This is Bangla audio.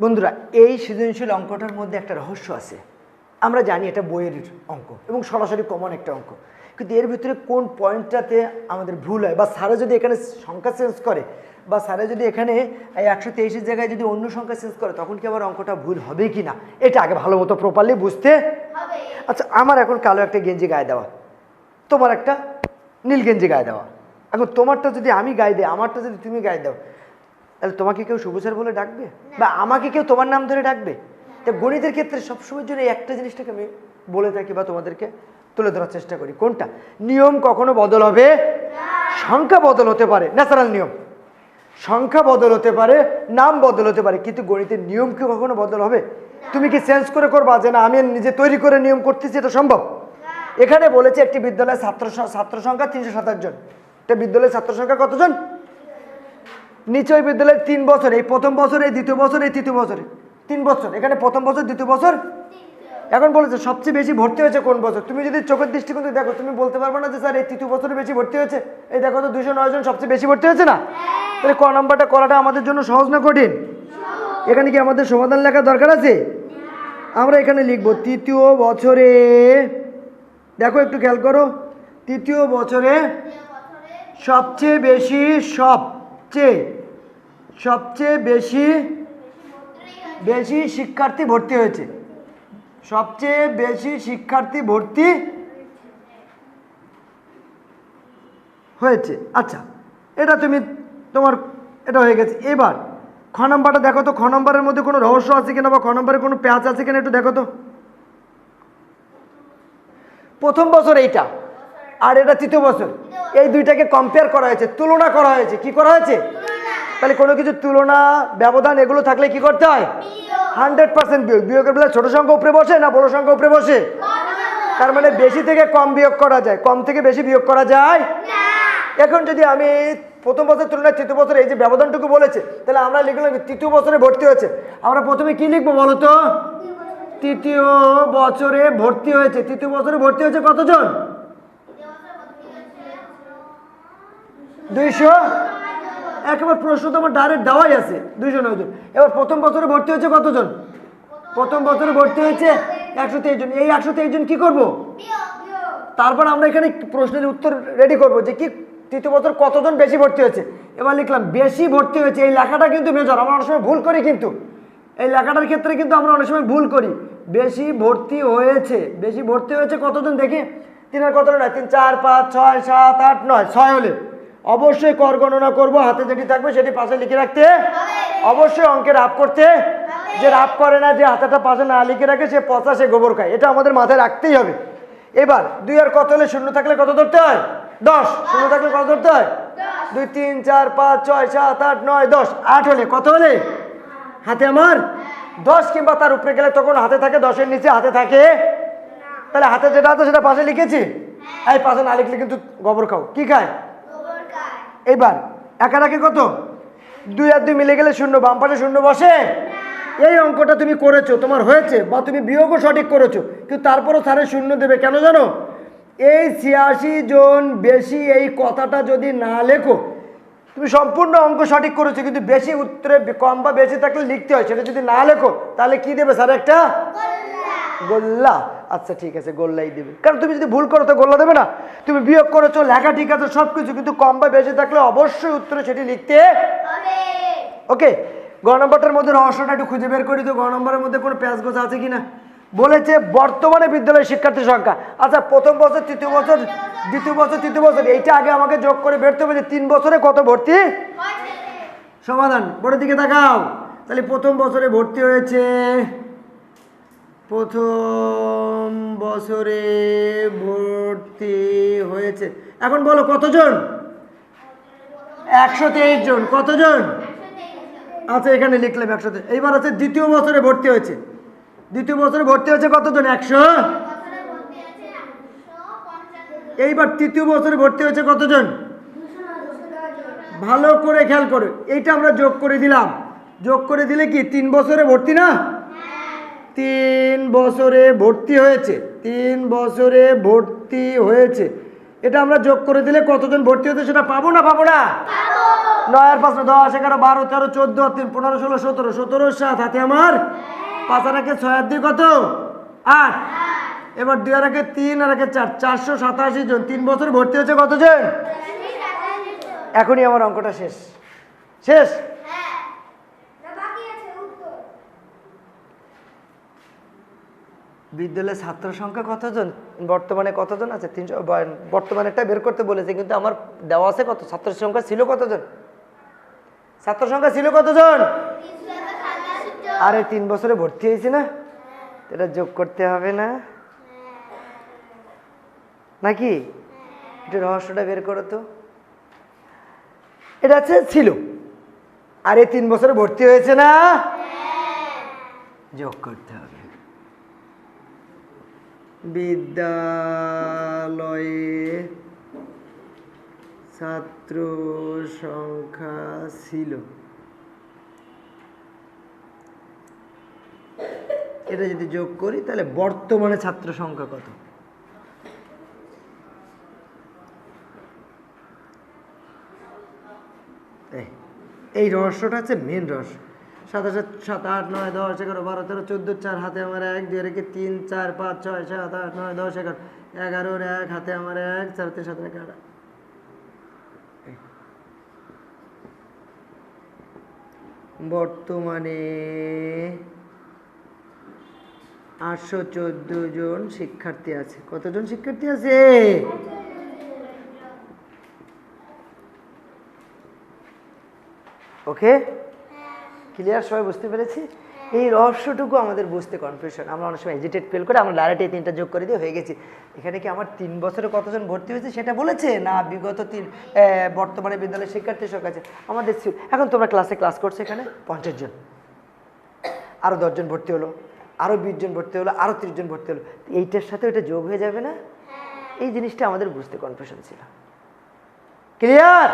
বন্ধুরা এই সৃজনশীল অঙ্কটার মধ্যে একটা রহস্য আছে। আমরা জানি এটা বইয়ের অঙ্ক এবং সরাসরি কমন একটা অঙ্ক। কিন্তু এর ভিতরে কোন পয়েন্টটাতে আমাদের ভুল হয় বা স্যারে যদি এখানে সংখ্যা চেঞ্জ করে বা স্যারে যদি এখানে এই একশো তেইশের জায়গায় যদি অন্য সংখ্যা চেঞ্জ করে তখন কি আবার অঙ্কটা ভুল হবে কি না? এটা আগে ভালো মতো প্রপারলি বুঝতে আচ্ছা আমার এখন কালো একটা গেঞ্জি গায়ে দেওয়া তোমার একটা নীল গেঞ্জি গায়ে দেওয়া। এখন তোমারটা যদি আমি গায়ে দিই আমারটা যদি তুমি গায়ে দাও তাহলে তোমাকে কেউ শুভ স্যার বলে ডাকবে? বা আমাকে কেউ তোমার নাম ধরে ডাকবে? তা গণিতের ক্ষেত্রে সবসময়ের জন্য একটা জিনিসটাকে আমি বলে থাকি বা তোমাদেরকে তুলে ধরার চেষ্টা করি। কোনটা? নিয়ম কখনো বদল হবে? সংখ্যা বদল হতে পারে। ন্যাচারাল নিয়ম। সংখ্যা বদল হতে পারে নাম বদল হতে পারে কিন্তু গণিতের নিয়ম কি কখনো বদল হবে? তুমি কি চেঞ্জ করে করবা যে না আমি নিজে তৈরি করে নিয়ম করতেছি এটা সম্ভব? এখানে বলেছে একটি বিদ্যালয়ের ছাত্র ছাত্র সংখ্যা তিনশো সাতাশ জন। একটা বিদ্যালয়ের ছাত্র সংখ্যা কতজন? নিচে বিদ্যালয়ের তিন বছর, এই প্রথম বছর, এই দ্বিতীয় বছর, এই তৃতীয় বছরে। তিন বছর, এখানে প্রথম বছর, দ্বিতীয় বছর? এখন বলেছে সবচেয়ে বেশি ভর্তি হয়েছে কোন বছর? তুমি যদি চোখের দৃষ্টিকোণ দেখো, তুমি বলতে পারবে না যে স্যার, এই তৃতীয় বছরে বেশি ভর্তি হয়েছে। এই দেখো তো দুশো নয় জন সবচেয়ে বেশি ভর্তি হয়েছে না? তাহলে ক নাম্বারটা করাটা আমাদের জন্য সহজ না কঠিন? এখানে কি আমাদের সমাধান লেখার দরকার আছে? আমরা এখানে লিখব, তৃতীয় বছরে, দেখো একটু খেয়াল করো, তৃতীয় বছরে সবচেয়ে বেশি সবচেয়ে সবচেয়ে বেশি বেশি শিক্ষার্থী ভর্তি হয়েছে। সবচেয়ে বেশি শিক্ষার্থী ভর্তি হয়েছে। আচ্ছা এটা তুমি তোমার, এটা হয়ে গেছে। এবার, খ নম্বরটা দেখো তো, খ নম্বরের মধ্যে কোনো রহস্য আছে কিনা বা খ নম্বরে কোনো প্যাচ আছে কিনা একটু দেখো তো। প্রথম বছর এইটা, আর এটা তৃতীয় বছর। এই দুইটাকে কম্পেয়ার করা হয়েছে, তুলনা করা হয়েছে। কি করা হয়েছে? তাহলে কোনো কিছু তুলনা ব্যবধান এগুলো থাকলে কি করতে হয়? হান্ড্রেড পার্সেন্ট বিয়োগ। বিয়োগের বেলা ছোট সংখ্যা উপরে বসে না বড় সংখ্যা উপরে বসে? তার মানে বেশি থেকে কম বিয়োগ করা যায়। কম থেকে বেশি বিয়োগ করা যায়? এখন যদি আমি প্রথম বছর তুলনায় তৃতীয় বছর এই যে ব্যবধানটুকু বলেছে তাহলে আমরা লিখলাম তৃতীয় বছরে ভর্তি হয়েছে। আমরা প্রথমে কি লিখব বলো তো? তৃতীয় বছরে ভর্তি হয়েছে। তৃতীয় বছরে ভর্তি হয়েছে কতজন? দুইশো? একেবারে প্রশ্ন তো আমার ডাইরেক্ট দেওয়াই আছে দুইশো নয় জন এবার প্রথম বছরে ভর্তি হয়েছে কতজন? প্রথম বছরে ভর্তি হয়েছে একশো তেইশ জন। এই একশো তেইশ জন কি করব? তারপর আমরা এখানে প্রশ্নের উত্তর রেডি করব যে কি তৃতীয় বছর কতজন বেশি ভর্তি হয়েছে? এবার লিখলাম, বেশি ভর্তি হয়েছে। এই লেখাটা কিন্তু মেজর আমরা অনেক সময় ভুল করি কিন্তু। এই লেখাটার ক্ষেত্রে কিন্তু আমরা অনেক সময় ভুল করি। বেশি ভর্তি হয়েছে, বেশি ভর্তি হয়েছে কতজন দেখি? তিনের কত নয় তিন, চার, পাঁচ, ছয়, সাত, আট, নয়, ছয় হলে। অবশ্যই কর গণনা করব হাতে যেটি থাকবে সেটি পাশে লিখে রাখতে। অবশ্যই অঙ্কে রাপ করতে। যে রাপ করে না যে হাতেটা পাশে না লিখে রাখে সে পচা সে গোবর খায়। এটা আমাদের মাথায় রাখতেই হবে। এবার দুই আর কত হলে শূন্য থাকলে কত ধরতে হয়? দশ। শূন্য থাকলে কত ধরতে হয়? দুই তিন চার পাঁচ ছয় সাত আট নয় দশ। আট হলে কত হলে? হাতে আমার? দশ কিংবা তার উপরে গেলে তখন হাতে থাকে দশের নিচে হাতে থাকে। তাহলে হাতে যেটা আছে সেটা পাশে লিখেছি? এই পাশে না লিখলে কিন্তু গোবর খাও। কি খায়? এইবার একা রাখে কত? দুই আর দুই মিলে গেলে শূন্য বাম পাশে শূন্য বসে? এই অঙ্কটা তুমি করেছ তোমার হয়েছে বা তুমি বিয়োগও সঠিক করেছ কিন্তু তারপরও স্যারে শূন্য দেবে কেন জানো? এই ছিয়াশি জন বেশি এই কথাটা যদি না লেখো তুমি সম্পূর্ণ অঙ্ক সঠিক করেছ কিন্তু বেশি উত্তরে কম বা বেশি থাকলে লিখতে হয় সেটা যদি না লেখো তাহলে কি দেবে স্যার একটা? গোল্লা। আচ্ছা ঠিক আছে গোল্লাই দেবে। কারণ তুমি যদি ভুল করো তো গোল্লা দেবে না। তুমি বিয়োগ করেছ লেখা ঠিক আছে সব কিছু কিন্তু কম বা বেশি থাকলে অবশ্যই উত্তরে সেটি লিখতে ওকে গ নম্বরটার মধ্যে রহস্যটা একটু খুঁজে বের করি তো গ নম্বরের মধ্যে কোনো প্যাঁচ গোছ আছে কি না বলেছে বর্তমানে বিদ্যালয়ের শিক্ষার্থীর সংখ্যা। আচ্ছা প্রথম বছর তৃতীয় বছর দ্বিতীয় বছর তৃতীয় বছর এইটা আগে আমাকে যোগ করে বেরতে হবে যে তিন বছরে কত ভর্তি? সমাধান বড় দিকে তাকাও। তাহলে প্রথম বছরে ভর্তি হয়েছে প্রথম বছরে ভর্তি হয়েছে। এখন বলো, কতজন? একশো তেইশ জন। কতজন? আচ্ছা এখানে লিখলাম একশো তেইশ এইবার আছে দ্বিতীয় বছরে ভর্তি হয়েছে। দ্বিতীয় বছরে ভর্তি হয়েছে কতজন? একশো? এইবার তৃতীয় বছরে ভর্তি হয়েছে কতজন? ভালো করে খেয়াল করো। এইটা আমরা যোগ করে দিলাম। যোগ করে দিলে কি, তিন বছরে ভর্তি না? তিন বছরে ভর্তি হয়েছে তিন বছরে ভর্তি হয়েছে। এটা আমরা যোগ করে দিলে কতজন ভর্তি হয়েছে সেটা পাবো না পাবো না? নয় আর পাঁচ দশ এগারো বারো তেরো চোদ্দ তিন পনেরো ষোলো সতেরো সতেরো সাত হাতে আমার পাঁচ আর একে ছয় আর দুই কত? আট। এবার দুই আর একে তিন আর একে চার চারশো সাতাশি জন। তিন বছর ভর্তি হয়েছে কতজন? এখনই আমার অঙ্কটা শেষ। শেষ? বিদ্যালয়ে ছাত্র সংখ্যা কতজন? বর্তমানে কতজন আছে? তিনশো বর্তমানেটা বের করতে বলেছে, কিন্তু আমার দেওয়া আছে কত? ছাত্র সংখ্যা ছিল কতজন? ছাত্র সংখ্যা ছিল কতজন? আরে, তিন বছরে ভর্তি হয়েছে না? এটা যোগ করতে হবে না? নাকি? এটা রহস্যটা বের করো তো। এটা আছে ছিল। আর, তিন বছরে ভর্তি হয়েছে না? যোগ করতে হবে। বিদ্যালয়ে ছাত্র সংখ্যা ছিল। এটা যদি যোগ করি, তাহলে বর্তমানে ছাত্র সংখ্যা কত? এই রহস্যটা হচ্ছে মেন রহস্য। সাতাশ সাত আট নয় দশ এগারো বারো তেরো চোদ্দ চার হাতে আমার এক, দুই রেখে তিন, চার, পাঁচ, ছয়, সাত, আট, নয়, দশ, এগারো। এগারোর এক, হাতে আমার এক, চার, তিন, সাত এই। বর্তমানে আটশো চোদ্দ জন শিক্ষার্থী আছে। কতজন শিক্ষার্থী আছে? ওকে? ক্লিয়ার সবাই বুঝতে পেরেছি? এই রহস্যটুকু আমাদের বুঝতে কনফিউশন আমরা অনেক সময় এজিটেট ফেল করে আমরা ডাইরেক্ট তিনটা যোগ করে দিয়ে হয়ে গেছি। এখানে কি আমার তিন বছরে কতজন ভর্তি হয়েছে সেটা বলেছে? না, বিগত তিন বর্তমানে বিদ্যালয়ের শিক্ষার্থী সব আছে। আমাদের এখন তোমরা ক্লাসে ক্লাস করছ এখানে? পঞ্চাশ জন। আরও দশজন ভর্তি হলো। আরও বিশ জন ভর্তি হলো। আরও তিরিশ জন ভর্তি হলো। এইটার সাথে ওটা যোগ হয়ে যাবে না? এই জিনিসটা আমাদের বুঝতে কনফিউশন ছিল। ক্লিয়ার